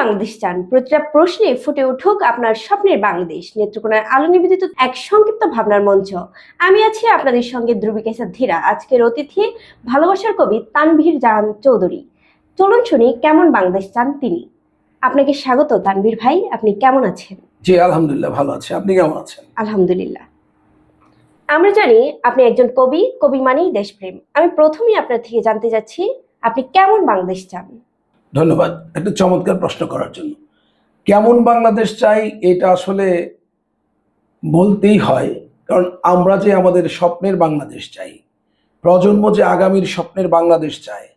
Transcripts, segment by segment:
বাংলাদেশ চান। প্রতিটা প্রশ্নে ফুটে উঠুক আপনার স্বপ্নের বাংলাদেশ। নেত্রকোনার আলো নিবেদিত এক সংক্ষিপ্ত ভাবনার মঞ্চ। আমি আছি আপনাদের সঙ্গে ধ্রুবিকেশা ধীরা। আজকের অতিথি ভালোবাসার কবি তানভীর জাহান চৌধুরী। চলুন শুনি কেমন বাংলাদেশ চান তিনি। আপনাকে স্বাগত তানভীর ভাই আপনি কেমন আছেন? জি আলহামদুলিল্লাহ ভালো আছে। আপনি কেমন আছেন? আলহামদুলিল্লাহ। আমরা জানি আপনি একজন কবি কবি মানেই দেশপ্রেম। আমি প্রথমেই আপনার থেকে জানতে যাচ্ছি আপনি কেমন বাংলাদেশ চান? ধন্যবাদ। একটা চমৎকার প্রশ্ন করার জন্য। কেমন বাংলাদেশ চাই এটা আসলে বলতেই হয়, কারণ আমরা যে আমাদের স্বপ্নের বাংলাদেশ চাই, প্রজন্ম যে আগামীর স্বপ্নের বাংলাদেশ চায়,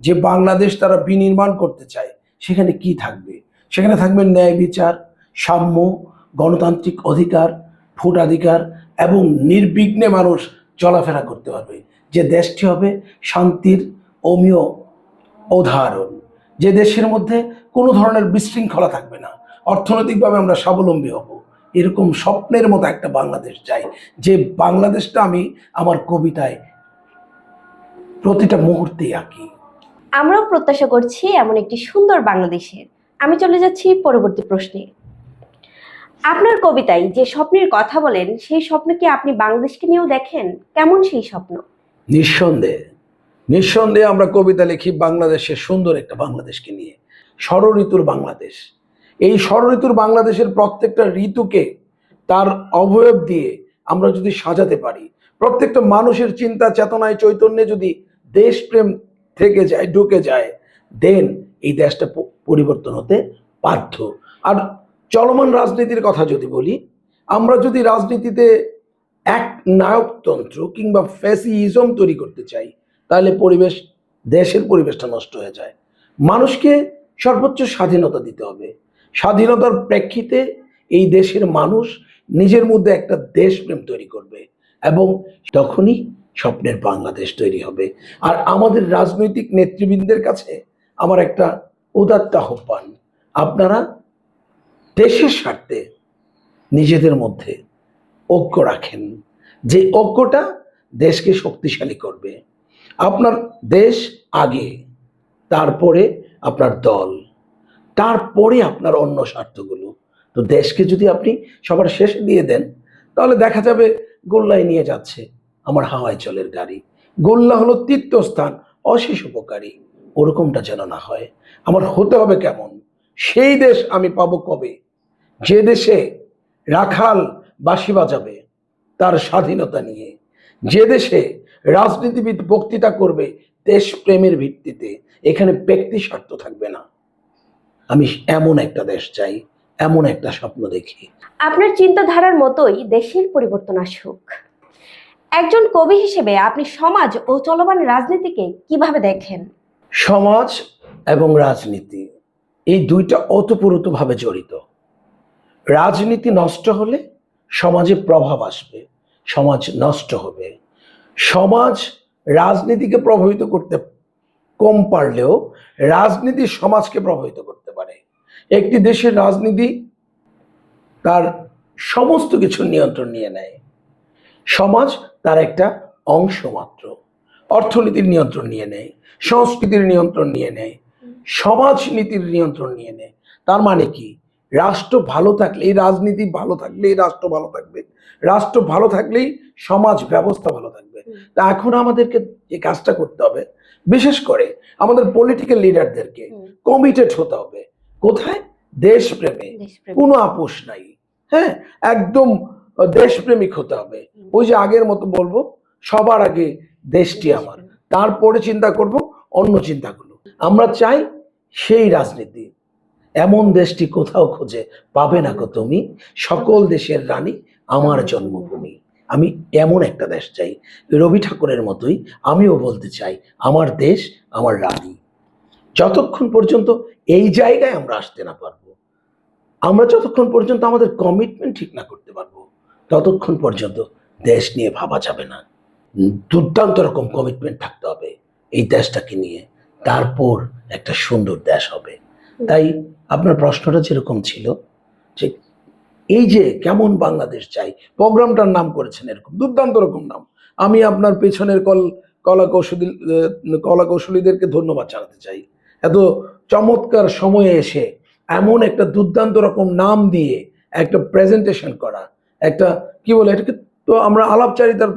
যে বাংলাদেশ তারা বিনির্মাণ করতে চায়, সেখানে কি থাকবে? সেখানে থাকবে ন্যায় বিচার, সাম্য, গণতান্ত্রিক অধিকার ভোটাধিকার এবং নির্বিঘ্নে মানুষ চলাফেরা করতে পারবে। যে দেশটি হবে শান্তির অমীয় উদাহরণ। যে দেশের মধ্যে কোনো ধরনের বিশৃঙ্খলা থাকবে না। অর্থনৈতিকভাবে আমরা স্বাবলম্বী হব। এরকম স্বপ্নের মতো একটা বাংলাদেশ চাই। যে বাংলাদেশটা আমি আমার কবিতায় প্রতিটা মুহূর্তে আঁকি। আমরাও প্রত্যাশা করছি এমন একটি সুন্দর বাংলাদেশের আমি চলে যাচ্ছি পরবর্তী প্রশ্নে। আপনার কবিতায় যে স্বপ্নের কথা বলেন সেই স্বপ্ন কি আপনি বাংলাদেশকে নিয়েও দেখেন? কেমন সেই স্বপ্ন? নিঃসন্দেহে। নিঃসন্দেহে আমরা কবিতা লিখি বাংলাদেশের সুন্দর একটা বাংলাদেশকে নিয়ে। ষড় ঋতুর বাংলাদেশ। এই ষড় ঋতুর বাংলাদেশের প্রত্যেকটা ঋতুকে তার অবয়ব দিয়ে আমরা যদি সাজাতে পারি, প্রত্যেকটা মানুষের চিন্তা, চেতনায়, চৈতন্যে যদি দেশপ্রেম থেকে যায়, ঢুকে যায় দেন এই দেশটা পরিবর্তন হতে বাধ্য। আর চলমান রাজনীতির কথা যদি বলি, আমরা যদি রাজনীতিতে এক নায়কতন্ত্র কিংবা ফ্যাসিজম তৈরি করতে চাই তাহলে পরিবেশ, দেশের পরিবেশটা নষ্ট হয়ে যায়। মানুষকে সর্বোচ্চ স্বাধীনতা দিতে হবে। স্বাধীনতার প্রেক্ষিতে এই দেশের মানুষ নিজের মধ্যে একটা দেশপ্রেম তৈরি করবে এবং তখনই স্বপ্নের বাংলাদেশ তৈরি হবে। আর আমাদের রাজনৈতিক নেতৃবৃন্দের কাছে আমার একটা উদাত্ত আহ্বান, আপনারা দেশের স্বার্থে নিজেদের মধ্যে ঐক্য রাখেন। যে ঐক্যটা দেশকে শক্তিশালী করবে। আপনার দেশ আগে, তারপরে আপনার দল, তারপরে আপনার অন্য স্বার্থগুলো। তো দেশকে যদি আপনি সবার শেষে দিয়ে দেন, তাহলে দেখা যাবে গোল্লায় নিয়ে যাচ্ছে আমার হাওয়ায় চলের গাড়ি। গোল্লা হলো তীর্থস্থান, অশেষ উপকারী। ওরকমটা যেন না হয়। আমার হতে হবে কেমন? সেই দেশ আমি পাবো কবে? যে দেশে রাখাল বাঁশি বাজাবে, তার স্বাধীনতা নিয়ে। যে দেশে রাজনীতিবিদ বক্তৃতা করবে দেশপ্রেমের ভিত্তিতে। এখানে ব্যক্তি স্বার্থ থাকবে না। আমি এমন একটা দেশ চাই এমন একটা স্বপ্ন দেখি। আপনার চিন্তাধারার মতোই দেশের পরিবর্তন আসুক। একজন কবি হিসেবে আপনি সমাজ ও চলমান রাজনীতিকে কীভাবে দেখেন? সমাজ এবং রাজনীতি এই দুইটা ওতপ্রোতভাবে জড়িত। রাজনীতি নষ্ট হলে সমাজে প্রভাব আসবে সমাজ নষ্ট হবে। সমাজ রাজনীতিকে প্রভাবিত করতে কম পারলেও রাজনীতি সমাজকে প্রভাবিত করতে পারে। একটি দেশের রাজনীতি তার সমস্ত কিছুর নিয়ন্ত্রণ নিয়ে নেয়। সমাজ তার একটা অংশ মাত্র। অর্থনীতির নিয়ন্ত্রণ নিয়ে নেয়, সংস্কৃতির নিয়ন্ত্রণ নিয়ে নেয়, সমাজনীতির নিয়ন্ত্রণ নিয়ে নেয়। তার মানে কি? রাষ্ট্র ভালো থাকলেই রাজনীতি ভালো থাকলেই রাষ্ট্র ভালো থাকবে, রাষ্ট্র ভালো থাকলেই সমাজ ব্যবস্থা ভালো থাকবে। এখন আমাদেরকে যে কাজটা করতে হবে বিশেষ করে আমাদের পলিটিক্যাল লিডারদেরকে কমিটেড হতে হবে। কোথায়? দেশপ্রেমে। কোনো আপোষ নাই। হ্যাঁ? একদম দেশপ্রেমিক হতে হবে। ওই যে আগের মতো বলব সবার আগে দেশটি আমার। তারপরে চিন্তা করব অন্য চিন্তাগুলো আমরা চাই সেই রাজনীতি। এমন দেশটি কোথাও খুঁজে পাবে না গো তুমি। সকল দেশের রানী আমার জন্মভূমি। আমি এমন একটা দেশ চাই, রবি ঠাকুরের মতোই আমিও বলতে চাই, আমার দেশ, আমার রানী। যতক্ষণ পর্যন্ত এই জায়গায় আমরা আসতে না পারব, আমরা যতক্ষণ পর্যন্ত আমাদের কমিটমেন্ট ঠিক না করতে পারব, ততক্ষণ পর্যন্ত দেশ নিয়ে ভাবা যাবে না। দুর্দান্ত রকম কমিটমেন্ট থাকতে হবে এই দেশটাকে নিয়ে। তারপর একটা সুন্দর দেশ হবে। তাই আপনার প্রশ্নটা যেরকম ছিল, যে এই যে কেমন বাংলাদেশ চাই, প্রোগ্রামটার নাম করেছেন এরকম, দুর্দান্ত রকম নাম। আমি আপনার পেছনের কল কলা কৌশলী কলা কৌশলীদেরকে ধন্যবাদ জানাতে চাই। এত চমৎকার সময়ে এসে এমন একটা দুর্দান্ত রকম নাম দিয়ে একটা প্রেজেন্টেশন করা, একটা কি বলে এটাকে তো আমরা আলাপচারিতার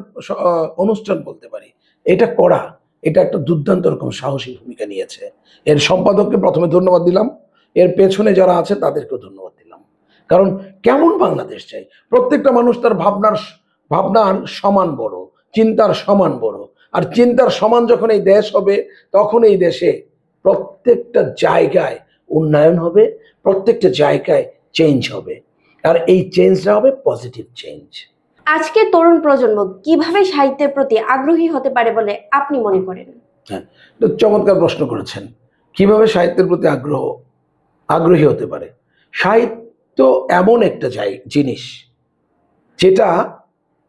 অনুষ্ঠান বলতে পারি। এটা করা, এটা একটা দুর্দান্ত রকম সাহসী ভূমিকা নিয়েছে। এর সম্পাদককে প্রথমে ধন্যবাদ দিলাম। এর পেছনে যারা আছে তাদেরকেও ধন্যবাদ দিলাম। কারণ কেমন বাংলাদেশ চাই? প্রত্যেকটা মানুষ তার ভাবনার ভাবনার সমান বড় চিন্তার সমান বড়। আর চিন্তার সমান যখন এই দেশ হবে তখন এই দেশে প্রত্যেকটা জায়গায় উন্নয়ন হবে প্রত্যেকটা জায়গায় চেঞ্জ হবে। আর এই চেঞ্জটা হবে পজিটিভ চেঞ্জ আজকে তরুণ প্রজন্ম কীভাবে সাহিত্যের প্রতি আগ্রহী হতে পারে বলে আপনি মনে করেন? তো চমৎকার প্রশ্ন করেছেন। কীভাবে সাহিত্যের প্রতি আগ্রহ আগ্রহী হতে পারে? সাহিত্য এমন একটা জায় জিনিস যেটা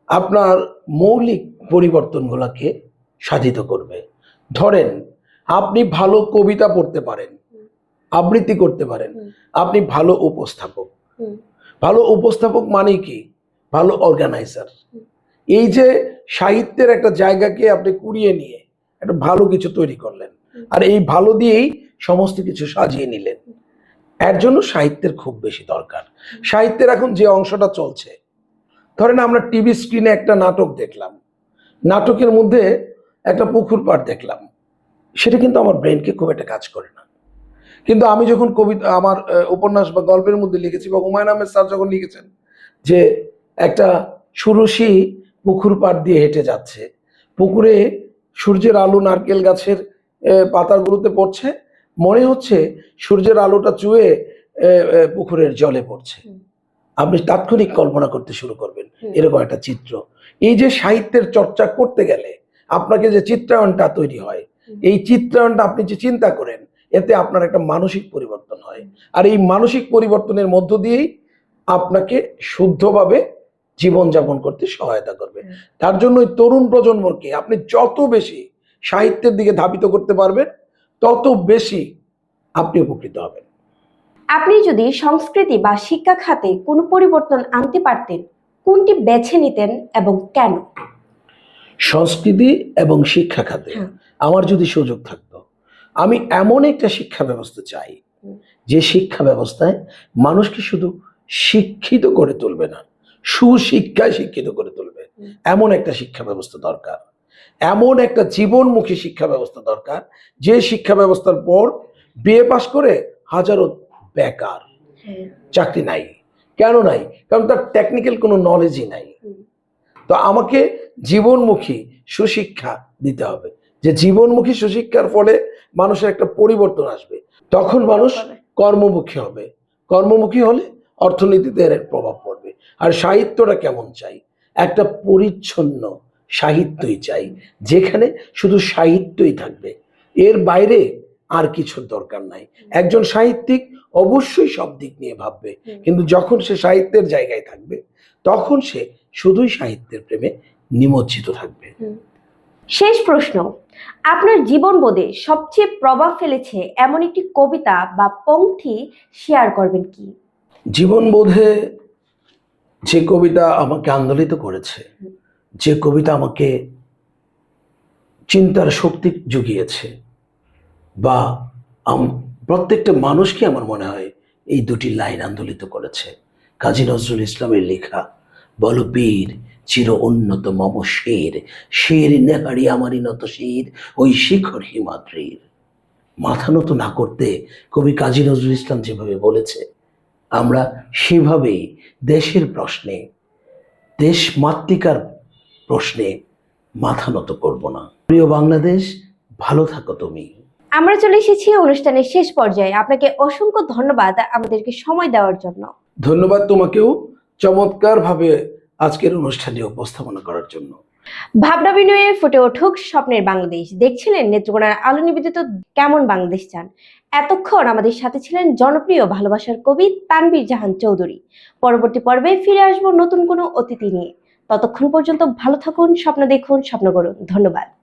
আপনার মৌলিক পরিবর্তনগুলোকে সাধিত করবে। ধরেন আপনি ভালো কবিতা পড়তে পারেন আবৃত্তি করতে পারেন আপনি ভালো উপস্থাপক। ভালো উপস্থাপক মানে কি? ভালো অর্গানাইজার এই যে সাহিত্যের একটা জায়গাকে আপনি কুড়িয়ে নিয়ে একটা ভালো কিছু তৈরি করলেন আর এই ভালো দিয়েই সমস্ত কিছু সাজিয়ে নিলেন। এর জন্য সাহিত্যের খুব বেশি দরকার। সাহিত্যের এখন যে অংশটা চলছে, ধরেন আমরা টিভি স্ক্রিনে একটা নাটক দেখলাম, নাটকের মধ্যে একটা পুকুর পাড় দেখলাম, সেটা কিন্তু আমার ব্রেনকে খুব একটা কাজ করে না। কিন্তু আমি যখন কবিতা আমার উপন্যাস বা গল্পের মধ্যে লিখেছি বা হুমায়ুন আহমেদ স্যার যখন লিখেছেন যে একটা সুরসী পুকুর পাড় দিয়ে হেঁটে যাচ্ছে, পুকুরে সূর্যের আলো নারকেল গাছের পাতাগুলোতে পড়ছে মনে হচ্ছে সূর্যের আলোটা চুয়ে পুকুরের জলে পড়ছে। আপনি তাৎক্ষণিক কল্পনা করতে শুরু করবেন। এরকম একটা চিত্র। এই যে সাহিত্যের চর্চা করতে গেলে আপনাকে যে চিত্রায়নটা তৈরি হয় এই চিত্রায়নটা আপনি যে চিন্তা করেন এতে আপনার একটা মানসিক পরিবর্তন হয়। আর এই মানসিক পরিবর্তনের মধ্য দিয়েই আপনাকে শুদ্ধভাবে জীবনযাপন করতে সহায়তা করবে। তার জন্য ওই তরুণ প্রজন্মকে আপনি যত বেশি সাহিত্যের দিকে ধাবিত করতে পারবেন তত বেশি আপনি উপকৃত হবেন। আপনি যদি সংস্কৃতি বা শিক্ষা খাতে কোনো পরিবর্তন আনতে পারতেন কোনটি বেছে নিতেন এবং কেন? সংস্কৃতি এবং শিক্ষা খাতে হ্যাঁ। আমার যদি সুযোগ থাকতো আমি এমন একটা শিক্ষা ব্যবস্থা চাই যে শিক্ষা ব্যবস্থায় মানুষকে শুধু শিক্ষিত করে তুলবে না সুশিক্ষায় শিক্ষিত করে তুলবে। এমন একটা শিক্ষা ব্যবস্থা দরকার। এমন একটা জীবনমুখী শিক্ষা ব্যবস্থা দরকার যে শিক্ষা ব্যবস্থার পর বিএ পাশ করে হাজারো বেকার। চাকরি নাই। কেন নাই? কারণ তার টেকনিক্যাল কোনো নলেজই নাই। তো আমাকে জীবনমুখী সুশিক্ষা দিতে হবে। যে জীবনমুখী সুশিক্ষার ফলে মানুষের একটা পরিবর্তন আসবে। তখন মানুষ কর্মমুখী হবে। কর্মমুখী হলে অর্থনীতিতে এর প্রভাব পড়বে। আর সাহিত্যটা কেমন চাই? একটা পরিচ্ছন্ন সাহিত্যই চাই যেখানে শুধু সাহিত্যই থাকবে। এর বাইরে আর কিছুর দরকার নাই। একজন সাহিত্যিক অবশ্যই সব দিক নিয়ে ভাববে কিন্তু যখন সে সাহিত্যের জায়গায় থাকবে তখন সে শুধুই সাহিত্যের প্রেমে নিমজ্জিত থাকবে। শেষ প্রশ্ন আপনার জীবনবোধে সবচেয়ে প্রভাব ফেলেছে এমন একটি কবিতা বা পংক্তি শেয়ার করবেন কি? জীবনবোধে যে কবিতা আমাকে আন্দোলিত করেছে যে কবিতা আমাকে চিন্তার শক্তি জুগিয়েছে বা প্রত্যেকটা মানুষকে আমার মনে হয় এই দুটি লাইন আন্দোলিত করেছে। কাজী নজরুল ইসলামের লেখা, বল বীর, চির উন্নত মম শের শের নেহারি আমারই নত শির, ওই শিখর হিমাদ্রির। মাথা নত না করতে কবি কাজী নজরুল ইসলাম যেভাবে বলেছে, আমরা সেভাবেই দেশের প্রশ্নে দেশ মাতৃকার প্রশ্নে মাথা নত করব না। প্রিয় বাংলাদেশ ভালো থাকো তুমি। আমরা চলে এসেছি অনুষ্ঠানের শেষ পর্যায়ে। আপনাকে অসংখ্য ধন্যবাদ আমাদেরকে সময় দেওয়ার জন্য। ধন্যবাদ তোমাকেও চমৎকারভাবে আজকের অনুষ্ঠানে উপস্থাপনা করার জন্য। ভাবনা বিনয়ে ফুটে উঠুক স্বপ্নের বাংলাদেশ। দেখছিলেন নেত্রকোনার আলো নিবেদিত কেমন বাংলাদেশ চান? এতক্ষণ আমাদের সাথে ছিলেন জনপ্রিয় ভালোবাসার কবি তানবীর জাহান চৌধুরী। পরবর্তী পর্বে ফিরে আসব নতুন কোনো অতিথি নিয়ে। ততক্ষণ পর্যন্ত ভালো থাকুন স্বপ্ন দেখুন স্বপ্ন করুন। ধন্যবাদ।